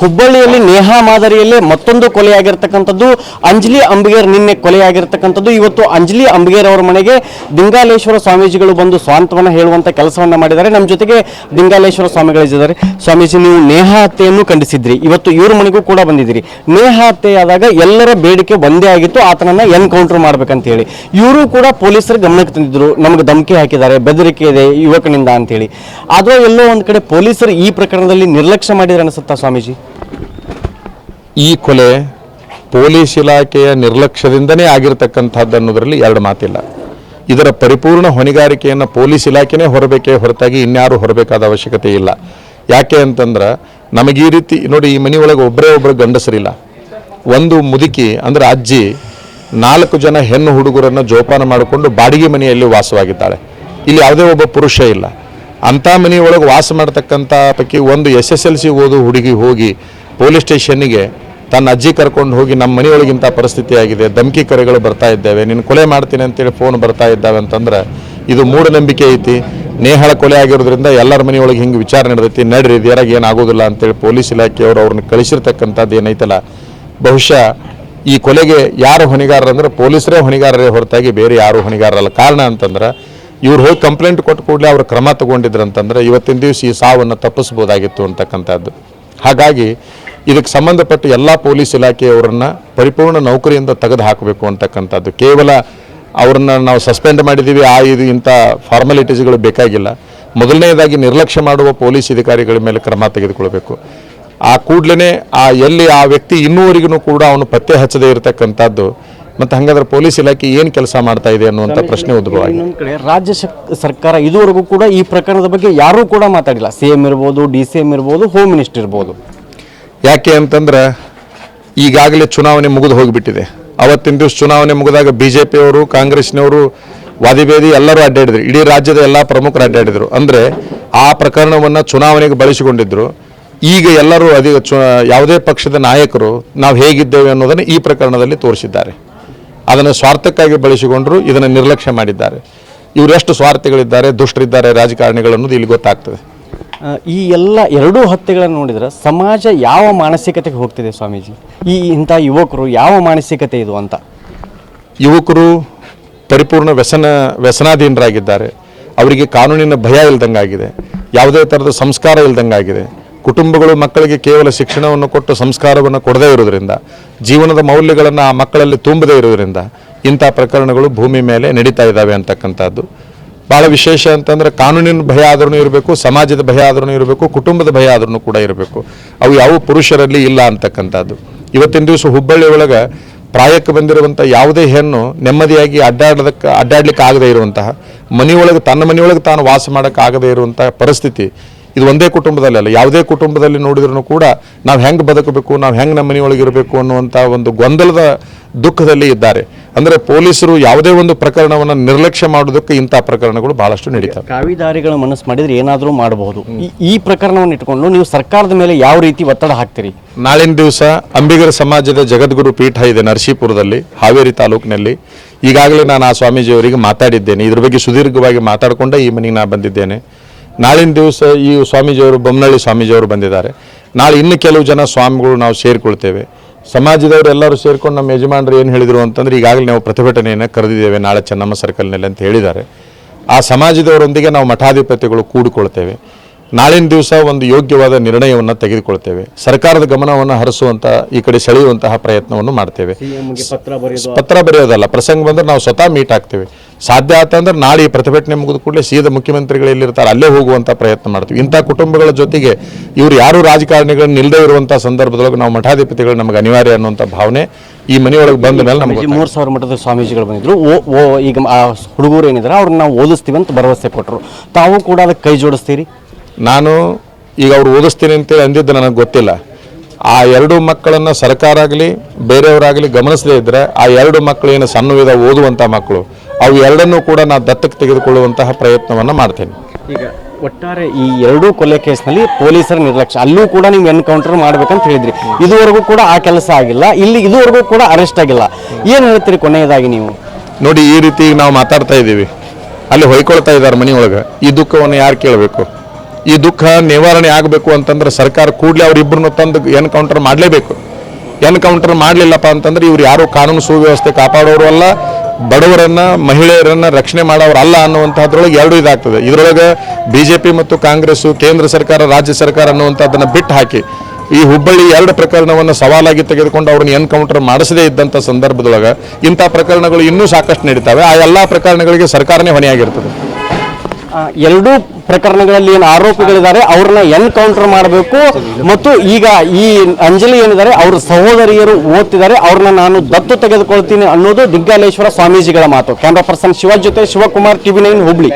ಹುಬ್ಬಳ್ಳಿಯಲ್ಲಿ ನೇಹಾ ಮಾದರಿಯಲ್ಲಿ ಮತ್ತೊಂದು ಕೊಲೆಯಾಗಿರ್ತಕ್ಕಂಥದ್ದು. ಅಂಜಲಿ ಅಂಬಿಗೇರ್ ನಿನ್ನೆ ಕೊಲೆಯಾಗಿರ್ತಕ್ಕಂಥದ್ದು. ಇವತ್ತು ಅಂಜಲಿ ಅಂಬಿಗೇರ್ ಅವರ ಮನೆಗೆ ದಿಂಗಾಲೇಶ್ವರ ಸ್ವಾಮೀಜಿಗಳು ಬಂದು ಸ್ವಾಂತವನ್ನು ಹೇಳುವಂತ ಕೆಲಸವನ್ನು ಮಾಡಿದ್ದಾರೆ. ನಮ್ಮ ಜೊತೆಗೆ ದಿಂಗಾಲೇಶ್ವರ ಸ್ವಾಮಿಗಳಿದ್ದಾರೆ. ಸ್ವಾಮೀಜಿ, ನೀವು ನೇಹಾ ಹತ್ಯೆಯನ್ನು ಖಂಡಿಸಿದ್ರಿ. ಇವತ್ತು ಇವ್ರ ಮನೆಗೂ ಕೂಡ ಬಂದಿದ್ದೀರಿ. ನೇಹಾ ಹತ್ಯೆಯಾದಾಗ ಎಲ್ಲರ ಬೇಡಿಕೆ ಒಂದೇ ಆಗಿತ್ತು. ಆತನನ್ನ ಎನ್ಕೌಂಟರ್ ಮಾಡ್ಬೇಕಂತ ಹೇಳಿ. ಇವರು ಕೂಡ ಪೊಲೀಸರ ಗಮನಕ್ಕೆ ತಂದಿದ್ರು. ನಮಗೆ ಧಮಕಿ ಹಾಕಿದ್ದಾರೆ. ಬೆದರಿಕೆ ಇದೆ ಯುವಕನಿಂದ ಅಂತೇಳಿ ಆದರೂ ಎಲ್ಲೋ ಒಂದು ಕಡೆ ಪೊಲೀಸರು ಈ ಪ್ರಕರಣದಲ್ಲಿ ನಿರ್ಲಕ್ಷ್ಯ ಮಾಡಿದ್ರೆ ಅನಿಸುತ್ತಾ ಸ್ವಾಮೀಜಿ? ಈ ಕೊಲೆ ಪೊಲೀಸ್ ಇಲಾಖೆಯ ನಿರ್ಲಕ್ಷ್ಯದಿಂದನೇ ಆಗಿರತಕ್ಕಂಥದ್ದು ಅನ್ನೋದರಲ್ಲಿ ಎರಡು ಮಾತಿಲ್ಲ. ಇದರ ಪರಿಪೂರ್ಣ ಹೊಣೆಗಾರಿಕೆಯನ್ನು ಪೊಲೀಸ್ ಇಲಾಖೆನೇ ಹೊರಬೇಕೇ ಹೊರತಾಗಿ ಇನ್ಯಾರು ಹೊರಬೇಕಾದ ಅವಶ್ಯಕತೆ ಇಲ್ಲ. ಯಾಕೆ ಅಂತಂದ್ರೆ ನಮಗೆ ಈ ರೀತಿ ನೋಡಿ ಈ ಮನೆಯೊಳಗೆ ಒಬ್ಬರೇ ಒಬ್ಬರು ಗಂಡಸರಿಲ್ಲ. ಒಂದು ಮುದುಕಿ ಅಂದ್ರೆ ಅಜ್ಜಿ ನಾಲ್ಕು ಜನ ಹೆಣ್ಣು ಹುಡುಗರನ್ನು ಜೋಪಾನ ಮಾಡಿಕೊಂಡು ಬಾಡಿಗೆ ಮನೆಯಲ್ಲಿ ವಾಸವಾಗಿದ್ದಾಳೆ. ಇಲ್ಲಿ ಯಾವುದೇ ಒಬ್ಬ ಪುರುಷ ಇಲ್ಲ. ಅಂಥ ಮನೆಯೊಳಗೆ ವಾಸ ಮಾಡ್ತಕ್ಕಂಥ ಪೈಕಿ ಒಂದು ಎಸ್ ಎಸ್ ಎಲ್ ಸಿ ಓದು ಹುಡುಗಿ ಹೋಗಿ ಪೊಲೀಸ್ ಸ್ಟೇಷನ್ನಿಗೆ ತನ್ನ ಅಜ್ಜಿ ಕರ್ಕೊಂಡು ಹೋಗಿ ನಮ್ಮ ಮನೆಯೊಳಗಿಂತ ಪರಿಸ್ಥಿತಿ ಆಗಿದೆ ಧಮಕಿ ಕರೆಗಳು ಬರ್ತಾ ಇದ್ದಾವೆ. ನಿನ್ನ ಕೊಲೆ ಮಾಡ್ತೀನಿ ಅಂತೇಳಿ ಫೋನ್ ಬರ್ತಾ ಇದ್ದಾವೆ ಅಂತಂದ್ರೆ ಇದು ಮೂಢನಂಬಿಕೆ ಐತಿ. ನೇಹಳ ಕೊಲೆ ಆಗಿರೋದ್ರಿಂದ ಎಲ್ಲರ ಮನೆಯೊಳಗೆ ಹಿಂಗೆ ವಿಚಾರ ನಡೆದೈತಿ. ನಡ್ರಿ ಇದ್ಯಾರಾಗ ಏನಾಗೋದಿಲ್ಲ ಅಂತೇಳಿ ಪೊಲೀಸ್ ಇಲಾಖೆಯವರು ಅವ್ರನ್ನ ಕಳಿಸಿರ್ತಕ್ಕಂಥದ್ದು ಏನೈತಲ್ಲ. ಬಹುಶಃ ಈ ಕೊಲೆಗೆ ಯಾರು ಹೊಣೆಗಾರರಂದ್ರೆ ಪೊಲೀಸರೇ ಹೊಣೆಗಾರರೇ ಹೊರತಾಗಿ ಬೇರೆ ಯಾರು ಹೊಣೆಗಾರರಲ್ಲ. ಕಾರಣ ಅಂತಂದ್ರೆ ಇವ್ರು ಹೋಗಿ ಕಂಪ್ಲೇಂಟ್ ಕೊಟ್ಟು ಕೂಡಲೇ ಅವರು ಕ್ರಮ ತಗೊಂಡಿದ್ರು ಅಂತಂದ್ರೆ ಇವತ್ತಿನ ದಿವಸ ಈ ಸಾವನ್ನು ತಪ್ಪಿಸ್ಬೋದಾಗಿತ್ತು ಅಂತಕ್ಕಂಥದ್ದು. ಹಾಗಾಗಿ ಇದಕ್ಕೆ ಸಂಬಂಧಪಟ್ಟ ಎಲ್ಲ ಪೊಲೀಸ್ ಇಲಾಖೆಯವರನ್ನ ಪರಿಪೂರ್ಣ ನೌಕರಿಯಿಂದ ತೆಗೆದು ಹಾಕಬೇಕು ಅಂತಕ್ಕಂಥದ್ದು. ಕೇವಲ ಅವ್ರನ್ನ ನಾವು ಸಸ್ಪೆಂಡ್ ಮಾಡಿದ್ದೀವಿ ಆ ಇದು ಇಂಥ ಫಾರ್ಮಾಲಿಟೀಸ್ಗಳು ಬೇಕಾಗಿಲ್ಲ. ಮೊದಲನೇದಾಗಿ ನಿರ್ಲಕ್ಷ್ಯ ಮಾಡುವ ಪೊಲೀಸ್ ಅಧಿಕಾರಿಗಳ ಮೇಲೆ ಕ್ರಮ ತೆಗೆದುಕೊಳ್ಬೇಕು. ಆ ಕೂಡಲೇ ಆ ಎಲ್ಲಿ ಆ ವ್ಯಕ್ತಿ ಇನ್ನೂವರೆಗೂ ಕೂಡ ಅವನು ಪತ್ತೆ ಹಚ್ಚದೇ ಇರತಕ್ಕಂಥದ್ದು. ಮತ್ತು ಹಾಗಾದ್ರೆ ಪೊಲೀಸ್ ಇಲಾಖೆ ಏನು ಕೆಲಸ ಮಾಡ್ತಾ ಇದೆ ಅನ್ನುವಂಥ ಪ್ರಶ್ನೆ ಉದ್ಭವ ಆಗಿದೆ. ಕಡೆ ರಾಜ್ಯ ಸರ್ಕಾರ ಇದುವರೆಗೂ ಕೂಡ ಈ ಪ್ರಕರಣದ ಬಗ್ಗೆ ಯಾರೂ ಕೂಡ ಮಾತಾಡಿಲ್ಲ. ಸಿ ಎಂ ಇರ್ಬೋದು ಡಿ ಸಿ ಎಂ ಇರ್ಬೋದು ಹೋಮ್ ಮಿನಿಸ್ಟರ್ ಇರ್ಬೋದು. ಯಾಕೆ ಅಂತಂದ್ರೆ ಈಗಾಗಲೇ ಚುನಾವಣೆ ಮುಗಿದು ಹೋಗಿಬಿಟ್ಟಿದೆ. ಅವತ್ತಿನ ದಿವಸ ಚುನಾವಣೆ ಮುಗಿದಾಗ ಬಿ ಜೆ ಪಿಯವರು ಕಾಂಗ್ರೆಸ್ನವರು ವಾದಿಬೇದಿ ಎಲ್ಲರೂ ಅಡ್ಡಾಡಿದ್ರು. ಇಡೀ ರಾಜ್ಯದ ಎಲ್ಲ ಪ್ರಮುಖರು ಅಡ್ಡಾಡಿದರು. ಅಂದರೆ ಆ ಪ್ರಕರಣವನ್ನು ಚುನಾವಣೆಗೆ ಬಳಸಿಕೊಂಡಿದ್ದರು ಈಗ ಎಲ್ಲರೂ ಅದೇ ಚು ಯಾವುದೇ ಪಕ್ಷದ ನಾಯಕರು ನಾವು ಹೇಗಿದ್ದೇವೆ ಅನ್ನೋದನ್ನು ಈ ಪ್ರಕರಣದಲ್ಲಿ ತೋರಿಸಿದ್ದಾರೆ. ಅದನ್ನು ಸ್ವಾರ್ಥಕ್ಕಾಗಿ ಬಳಸಿಕೊಂಡರು ಇದನ್ನು ನಿರ್ಲಕ್ಷ್ಯ ಮಾಡಿದ್ದಾರೆ. ಇವರೆಷ್ಟು ಸ್ವಾರ್ಥಿಗಳಿದ್ದಾರೆ, ದುಷ್ಟರಿದ್ದಾರೆ, ರಾಜಕಾರಣಿಗಳು ಅನ್ನೋದು ಇಲ್ಲಿ ಗೊತ್ತಾಗ್ತದೆ. ಈ ಎಲ್ಲ ಎರಡೂ ಹತ್ಯೆಗಳನ್ನು ನೋಡಿದ್ರೆ ಸಮಾಜ ಯಾವ ಮಾನಸಿಕತೆಗೆ ಹೋಗ್ತಿದೆ ಸ್ವಾಮೀಜಿ? ಈ ಇಂಥ ಯುವಕರು ಯಾವ ಮಾನಸಿಕತೆ ಇದು ಅಂತ? ಯುವಕರು ಪರಿಪೂರ್ಣ ವ್ಯಸನ, ವ್ಯಸನಾಧೀನರಾಗಿದ್ದಾರೆ. ಅವರಿಗೆ ಕಾನೂನಿನ ಭಯ ಇಲ್ದಂಗಾಗಿದೆ. ಯಾವುದೇ ಥರದ ಸಂಸ್ಕಾರ ಇಲ್ದಂಗಾಗಿದೆ. ಕುಟುಂಬಗಳು ಮಕ್ಕಳಿಗೆ ಕೇವಲ ಶಿಕ್ಷಣವನ್ನು ಕೊಟ್ಟು ಸಂಸ್ಕಾರವನ್ನು ಕೊಡದೇ ಇರೋದ್ರಿಂದ ಜೀವನದ ಮೌಲ್ಯಗಳನ್ನು ಆ ಮಕ್ಕಳಲ್ಲಿ ತುಂಬದೇ ಇರೋದ್ರಿಂದ ಇಂಥ ಪ್ರಕರಣಗಳು ಭೂಮಿ ಮೇಲೆ ನಡೀತಾ ಇದ್ದಾವೆ ಅಂತಕ್ಕಂಥದ್ದು. ಭಾಳ ವಿಶೇಷ ಅಂತಂದ್ರೆ ಕಾನೂನಿನ ಭಯ ಆದ್ರೂ ಇರಬೇಕು, ಸಮಾಜದ ಭಯ ಆದ್ರೂ ಇರಬೇಕು, ಕುಟುಂಬದ ಭಯ ಆದ್ರೂ ಕೂಡ ಇರಬೇಕು. ಅವು ಯಾವ ಪುರುಷರಲ್ಲಿ ಇಲ್ಲ ಅಂತಕ್ಕಂಥದ್ದು. ಇವತ್ತಿನ ದಿವಸ ಹುಬ್ಬಳ್ಳಿ ಒಳಗೆ ಪ್ರಾಯಕ್ಕೆ ಬಂದಿರುವಂಥ ಯಾವುದೇ ಹೆಣ್ಣು ನೆಮ್ಮದಿಯಾಗಿ ಅಡ್ಡಾಡೋದಕ್ಕೆ ಅಡ್ಡಾಡ್ಲಿಕ್ಕೆ ಆಗದೇ ಇರುವಂತಹ ಮನೆಯೊಳಗೆ ತನ್ನ ಮನೆಯೊಳಗೆ ತಾನು ವಾಸ ಮಾಡೋಕ್ಕೆ ಆಗದೇ ಇರುವಂತಹ ಪರಿಸ್ಥಿತಿ ಇದು ಒಂದೇ ಕುಟುಂಬದಲ್ಲಿ ಅಲ್ಲ. ಯಾವುದೇ ಕುಟುಂಬದಲ್ಲಿ ನೋಡಿದ್ರೂ ಕೂಡ ನಾವು ಹೆಂಗೆ ಬದುಕಬೇಕು, ನಾವು ಹೆಂಗೆ ನಮ್ಮ ಮನೆಯೊಳಗೆ ಇರಬೇಕು ಅನ್ನುವಂಥ ಒಂದು ಗೊಂದಲದ ದುಃಖದಲ್ಲಿ ಇದ್ದಾರೆ. ಅಂದರೆ ಪೊಲೀಸರು ಯಾವುದೇ ಒಂದು ಪ್ರಕರಣವನ್ನು ನಿರ್ಲಕ್ಷ್ಯ ಮಾಡೋದಕ್ಕೆ ಇಂಥ ಪ್ರಕರಣಗಳು ಬಹಳಷ್ಟು ನಡೀತವೆ ಕಾವಿದಾರಿಗಳ ಮನಸ್ಸು ಮಾಡಿದ್ರೆ ಏನಾದರೂ ಮಾಡಬಹುದು ಈ- ಪ್ರಕರಣವನ್ನು ಇಟ್ಕೊಂಡು ನೀವು ಸರ್ಕಾರದ ಮೇಲೆ ಯಾವ ರೀತಿ ಒತ್ತಡ ಹಾಕ್ತೀರಿ? ನಾಳಿನ ದಿವಸ ಅಂಬಿಗರ ಸಮಾಜದ ಜಗದ್ಗುರು ಪೀಠ ಇದೆ ನರಸೀಪುರದಲ್ಲಿ ಹಾವೇರಿ ತಾಲೂಕಿನಲ್ಲಿ. ಈಗಾಗಲೇ ನಾನು ಆ ಸ್ವಾಮೀಜಿಯವರಿಗೆ ಮಾತಾಡಿದ್ದೇನೆ. ಇದ್ರ ಬಗ್ಗೆ ಸುದೀರ್ಘವಾಗಿ ಮಾತಾಡಿಕೊಂಡೇ ಈ ಮನೆಗೆ ನಾನು ಬಂದಿದ್ದೇನೆ. ನಾಳಿನ ದಿವಸ ಈ ಸ್ವಾಮೀಜಿಯವರು ಬೊಮ್ಮನಹಳ್ಳಿ ಸ್ವಾಮೀಜಿಯವರು ಬಂದಿದ್ದಾರೆ. ನಾಳೆ ಇನ್ನು ಕೆಲವು ಜನ ಸ್ವಾಮಿಗಳು ನಾವು ಸೇರಿಕೊಳ್ತೇವೆ. ಸಮಾಜದವರು ಎಲ್ಲರೂ ಸೇರ್ಕೊಂಡು ನಮ್ಮ ಯಜಮಾನರು ಏನು ಹೇಳಿದರು ಅಂತಂದ್ರೆ ಈಗಾಗಲೇ ನಾವು ಪ್ರತಿಭಟನೆಯನ್ನು ಕರೆದಿದ್ದೇವೆ ನಾಳೆ ಚೆನ್ನಮ್ಮ ಸರ್ಕಲ್ನಲ್ಲಿ ಅಂತ ಹೇಳಿದ್ದಾರೆ. ಆ ಸಮಾಜದವರೊಂದಿಗೆ ನಾವು ಮಠಾಧಿಪತಿಗಳು ಕೂಡಿಕೊಳ್ತೇವೆ. ನಾಳಿನ ದಿವಸ ಒಂದು ಯೋಗ್ಯವಾದ ನಿರ್ಣಯವನ್ನು ತೆಗೆದುಕೊಳ್ತೇವೆ. ಸರ್ಕಾರದ ಗಮನವನ್ನು ಹರಿಸುವಂಥ ಈ ಕಡೆ ಸೆಳೆಯುವಂತಹ ಪ್ರಯತ್ನವನ್ನು ಮಾಡ್ತೇವೆ. ಪತ್ರ ಬರೆಯೋದು ಪತ್ರ ಬರೆಯೋದಲ್ಲ ಪ್ರಸಂಗ ಬಂದ್ರೆ ನಾವು ಸ್ವತಃ ಮೀಟ್ ಆಗ್ತೇವೆ. ಸಾಧ್ಯ ಆತಂದ್ರೆ ನಾಳೆ ಈ ಪ್ರತಿಭಟನೆ ಮುಗಿದ ಕೂಡಲೇ ಸೀದಾ ಮುಖ್ಯಮಂತ್ರಿಗಳು ಎಲ್ಲಿರ್ತಾರೆ ಅಲ್ಲೇ ಹೋಗುವಂಥ ಪ್ರಯತ್ನ ಮಾಡ್ತೀವಿ. ಇಂಥ ಕುಟುಂಬಗಳ ಜೊತೆಗೆ ಇವರು ಯಾರು ರಾಜಕಾರಣಿಗಳನ್ನ ನಿಲ್ಲದೇ ಇರುವಂಥ ಸಂದರ್ಭದೊಳಗೆ ನಾವು ಮಠಾಧಿಪತಿಗಳು ನಮಗೆ ಅನಿವಾರ್ಯ ಅನ್ನುವಂಥ ಭಾವನೆ ಈ ಮನೆಯೊಳಗೆ ಬಂದ ಮೇಲೆ ನಮಗೆ ಮೂರು ಸಾವಿರ ಮಠದ ಸ್ವಾಮೀಜಿಗಳು ಬಂದಿದ್ರು. ಓ ಈಗ ಆ ಹುಡುಗರು ಏನಿದ್ರು ಅವ್ರನ್ನ ನಾವು ಓದಿಸ್ತೀವಿ ಅಂತ ಭರವಸೆ ಕೊಟ್ಟರು ತಾವು ಕೂಡ ಅದಕ್ಕೆ ಕೈ ಜೋಡಿಸ್ತೀರಿ? ನಾನು ಈಗ ಅವ್ರು ಓದಿಸ್ತೀನಿ ಅಂತೇಳಿ ಅಂದಿದ್ದು ನನಗೆ ಗೊತ್ತಿಲ್ಲ. ಆ ಎರಡು ಮಕ್ಕಳನ್ನು ಸರ್ಕಾರ ಆಗಲಿ ಬೇರೆಯವರಾಗಲಿ ಗಮನಿಸದೇ ಇದ್ದರೆ ಆ ಎರಡು ಮಕ್ಕಳು ಏನು ಸಣ್ಣವಿದ ಓದುವಂಥ ಮಕ್ಕಳು ಅವು ಎರಡನ್ನೂ ಕೂಡ ನಾನು ದತ್ತಕ್ಕೆ ತೆಗೆದುಕೊಳ್ಳುವಂತಹ ಪ್ರಯತ್ನವನ್ನು ಮಾಡ್ತೇನೆ. ಈಗ ಒಟ್ಟಾರೆ ಈ ಎರಡೂ ಕೊಲೆ ಕೇಸ್ನಲ್ಲಿ ಪೊಲೀಸರ ನಿರ್ಲಕ್ಷ್ಯ ಅಲ್ಲೂ ಕೂಡ ನೀವು ಎನ್ಕೌಂಟರ್ ಮಾಡ್ಬೇಕಂತ ಹೇಳಿದ್ರಿ. ಇದುವರೆಗೂ ಕೂಡ ಆ ಕೆಲಸ ಆಗಿಲ್ಲ ಇಲ್ಲಿ ಇದುವರೆಗೂ ಕೂಡ ಅರೆಸ್ಟ್ ಆಗಿಲ್ಲ. ಏನು ಹೇಳ್ತೀರಿ ಕೊನೆಯದಾಗಿ ನೀವು? ನೋಡಿ ಈ ರೀತಿ ನಾವು ಮಾತಾಡ್ತಾ ಇದ್ದೀವಿ. ಅಲ್ಲಿ ಹೊಯ್ಕೊಳ್ತಾ ಇದ್ದಾರೆ ಮನೆಯೊಳಗೆ. ಈ ದುಃಖವನ್ನು ಯಾರು ಕೇಳಬೇಕು? ಈ ದುಃಖ ನಿವಾರಣೆ ಆಗಬೇಕು ಅಂತಂದ್ರೆ ಸರ್ಕಾರ ಕೂಡಲೇ ಅವರಿಬ್ಬರನ್ನು ತಂದು ಎನ್ಕೌಂಟರ್ ಮಾಡಲೇಬೇಕು. ಎನ್ಕೌಂಟರ್ ಮಾಡಲಿಲ್ಲಪ್ಪ ಅಂತಂದ್ರೆ ಇವ್ರು ಯಾರು ಕಾನೂನು ಸುವ್ಯವಸ್ಥೆ ಕಾಪಾಡೋರು ಅಲ್ಲ, ಬಡವರನ್ನ, ಮಹಿಳೆಯರನ್ನ ರಕ್ಷಣೆ ಮಾಡೋರು ಅಲ್ಲ ಅನ್ನುವಂಥದ್ರೊಳಗೆ ಎರಡು ಇದಾಗ್ತದೆ. ಇದರೊಳಗೆ ಬಿ ಜೆ ಪಿ ಮತ್ತು ಕಾಂಗ್ರೆಸ್ ಕೇಂದ್ರ ಸರ್ಕಾರ, ರಾಜ್ಯ ಸರ್ಕಾರ ಅನ್ನುವಂಥದ್ದನ್ನು ಬಿಟ್ಟು ಹಾಕಿ, ಈ ಹುಬ್ಬಳ್ಳಿ ಎರಡು ಪ್ರಕರಣವನ್ನು ಸವಾಲಾಗಿ ತೆಗೆದುಕೊಂಡು ಅವ್ರನ್ನ ಎನ್ಕೌಂಟರ್ ಮಾಡಿಸದೇ ಇದ್ದಂಥ ಸಂದರ್ಭದೊಳಗೆ ಇಂಥ ಪ್ರಕರಣಗಳು ಇನ್ನೂ ಸಾಕಷ್ಟು ನಡೀತವೆ. ಆ ಎಲ್ಲ ಪ್ರಕರಣಗಳಿಗೆ ಸರ್ಕಾರನೇ ಹೊಣೆಯಾಗಿರ್ತದೆ. ಎರಡೂ ಪ್ರಕರಣಗಳಲ್ಲಿ ಏನು ಆರೋಪಿಗಳಿದ್ದಾರೆ, ಅವ್ರನ್ನ ಎನ್ಕೌಂಟರ್ ಮಾಡಬೇಕು. ಮತ್ತು ಈಗ ಈ ಅಂಜಲಿ ಏನಿದ್ದಾರೆ, ಅವ್ರ ಸಹೋದರಿಯರು ಓದ್ತಿದ್ದಾರೆ, ಅವ್ರನ್ನ ನಾನು ದತ್ತು ತೆಗೆದುಕೊಳ್ತೀನಿ ಅನ್ನೋದು ದಿಗ್ಗಾಲೇಶ್ವರ ಸ್ವಾಮೀಜಿಗಳ ಮಾತು. ಕ್ಯಾಮ್ರಾ ಪರ್ಸನ್ ಶಿವ ಜೊತೆ ಶಿವಕುಮಾರ್, ಟಿವಿ ನೈನ್, ಹುಬ್ಳಿ.